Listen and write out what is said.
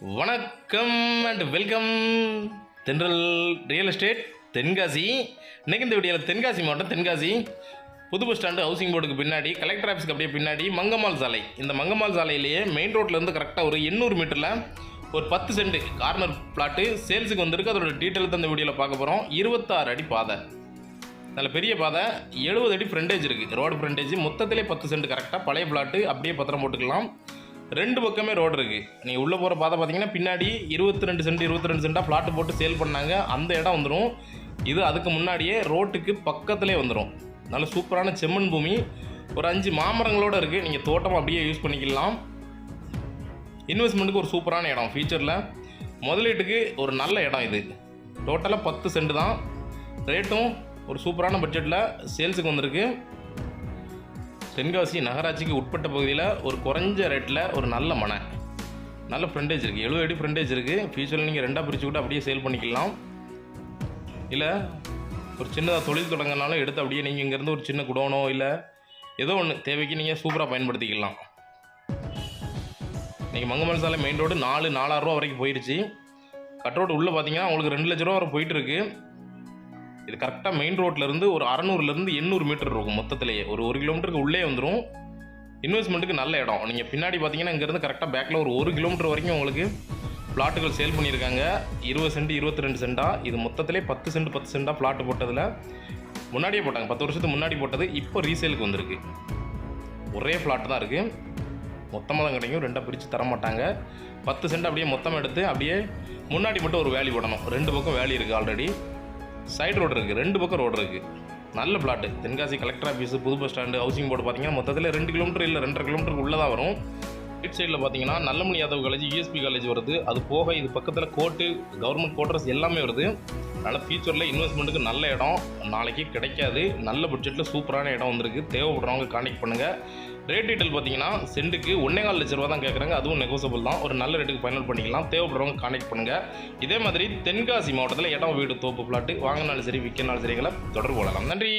வணக்கம் and welcome Thendral real estate Tenkasi. இன்னைக்கு இந்த வீடியோவில் தென்காசி மாவட்டம் தென்காசி. புது பஸ் ஸ்டாண்டு ஹவுசிங் போர்டுக்கு பின்னாடி கலெக்டர் ஆஃபீஸ்க்கு அப்படியே பின்னாடி மங்கம்மாள் சாலை. இந்த மங்கம்மாள் சாலையிலேயே மெயின் ரோட்லேருந்து கரெக்டாக ஒரு எண்ணூறு மீட்டரில் ஒரு பத்து சென்ட் கார்னர் பிளாட்டு சேல்ஸுக்கு வந்திருக்கு. அதோட டீட்டெயில் தான் இந்த வீடியோவில் பார்க்க போகிறோம் இருபத்தாறு அடி பாதை. நல்ல பெரிய பாதை. எழுபது அடி ஃப்ரண்டேஜ் இருக்குது ரோடு ஃப்ரண்டேஜ் மொத்தத்திலே பத்து சென்ட் கரெக்டாக பழைய பிளாட்டு அப்படியே பத்திரம் போட்டுக்கலாம். ரெண்டு பக்கமே ரோடு இருக்குது நீங்கள் உள்ளே போகிற பாதை பார்த்தீங்கன்னா பின்னாடி இருபத்தி ரெண்டு சென்ட் இருபத்தி ரெண்டு சென்ட்டாக பிளாட்டு போட்டு சேல் பண்ணாங்க. அந்த இடம் வந்துடும் இது அதுக்கு முன்னாடியே ரோட்டுக்கு பக்கத்துலேயே வந்துடும் நல்ல சூப்பரான செம்மண் பூமி. ஒரு அஞ்சு மாமரங்களோடு இருக்குது நீங்கள் தோட்டம் அப்படியே யூஸ் பண்ணிக்கலாம். இன்வெஸ்ட்மெண்ட்டுக்கு ஒரு சூப்பரான இடம். ஃபியூச்சரில் முதலீட்டுக்கு ஒரு நல்ல இடம் இது. டோட்டலாக பத்து சென்ட் தான். ரேட்டும் ஒரு சூப்பரான பட்ஜெட்டில் சேல்ஸுக்கு வந்திருக்கு. தென்காசி நகராட்சிக்கு உட்பட்ட பகுதியில் ஒரு குறைஞ்ச ரேட்டில் ஒரு நல்ல மனை. நல்ல ஃப்ரண்டேஜ் இருக்குது எழுபது அடி ஃப்ரண்டேஜ் இருக்குது ஃபியூச்சரில் நீங்கள் ரெண்டாக பிரித்து கூட அப்படியே சேல் பண்ணிக்கலாம். இல்லை ஒரு சின்னதாக தொழில் தொடங்கினாலும் எடுத்து அப்படியே நீங்கள் இங்கேருந்து ஒரு சின்ன குடோனோ இல்லை ஏதோ ஒன்று தேவைக்கு நீங்கள் சூப்பராக பயன்படுத்திக்கலாம். நீங்கள் மங்கமல் சாலை மெயின் ரோடு நாலு நாலாயிரரூவா வரைக்கும் போயிடுச்சு கட் ரோடு உள்ளே பார்த்தீங்கன்னா உங்களுக்கு ரெண்டு லட்ச ரூபா வரை போயிட்டுருக்கு இது கரெக்டாக மெயின் ரோட்லேருந்து ஒரு அறநூறுலேருந்து எண்ணூறு மீட்டர் இருக்கும் மொத்தத்திலேயே. ஒரு ஒரு கிலோமீட்டருக்கு உள்ளே வந்துடும் இன்வெஸ்ட்மெண்ட்டுக்கு நல்ல இடம். நீங்கள் பின்னாடி பார்த்தீங்கன்னா இங்கேருந்து கரெக்டாக பேக்கில் ஒரு ஒரு கிலோமீட்டர் வரைக்கும் உங்களுக்கு பிளாட்டுகள் சேல் பண்ணியிருக்காங்க. இருபது சென்ட் இருபத்தி ரெண்டு சென்டா இது மொத்தத்திலே பத்து சென்ட் பத்து சென்டாக பிளாட்டு போட்டதில் முன்னாடியே போட்டாங்க. பத்து வருஷத்துக்கு முன்னாடி போட்டது இப்போ ரீசேலுக்கு வந்திருக்கு. ஒரே பிளாட் தான் இருக்குது மொத்தமாக தான் கிடைக்கும். ரெண்டாக பிரித்து தர மாட்டாங்க. பத்து சென்ட் அப்படியே மொத்தமாக எடுத்து அப்படியே முன்னாடி மட்டும் ஒரு வேலி போடணும். ரெண்டு பக்கம் வேலி இருக்குது ஆல்ரெடி சைடு ரோடு இருக்குது ரெண்டு பக்கம் ரோடு இருக்குது நல்ல பிளாட்டு தென்காசி கலெக்டர் ஆஃபீஸு புது பஸ் ஸ்டாண்டு ஹவுசிங் போர்டு பார்த்தீங்கன்னா மொத்தத்தில் ரெண்டு கிலோமீட்டர் இல்லை ரெண்டரை கிலோமீட்டருக்கு உள்ளே தான் வரும். ரைட் சைடில் பார்த்தீங்கன்னா Nallamani Yadav college USB college வருது. அது போக இது பக்கத்தில் கோர்ட்டு கவர்மெண்ட் குவார்டர்ஸ் எல்லாமே வருது. அதனால் ஃபியூச்சரில் இன்வெஸ்ட்மெண்ட்டுக்கு நல்ல இடம். நாளைக்கு கிடைக்காது. நல்ல பட்ஜெட்டில் சூப்பரான இடம் வந்திருக்கு. தேவைப்படுறவங்க கான்டாக்ட் பண்ணுங்கள் ரேட் டீட்டெயில் பார்த்தீங்கன்னா சென்ட்டுக்கு ஒன்றே கால் லட்ச ரூபா தான் கேட்குறாங்க அதுவும் நெகோசபிள் தான். ஒரு நல்ல ரேட்டுக்கு ஃபைனல் பண்ணிக்கலாம். தேவைப்படுறவங்க கான்டாக்ட் பண்ணுங்கள் இதே மாதிரி தென்காசி மாவட்டத்தில் இடம் வீடு தோப்பு பிளாட்டு வாங்கினாலும் சரி விற்கனாலும் சரிங்களை தொடர்பு கொள்ளலாம். நன்றி!